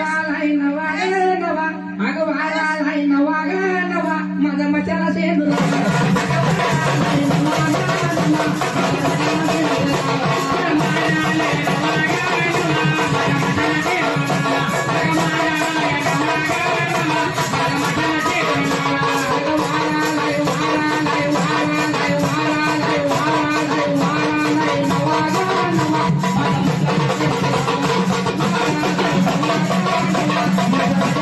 वारालाय नवा ग नवा अग वारालाय नवा ग नवा माझा मचाला शेंदूर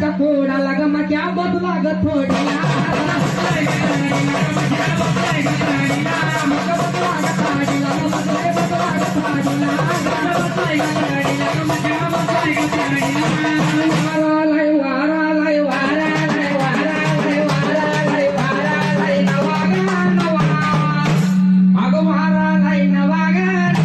चकोरा लगमा क्या बदला गोड़िया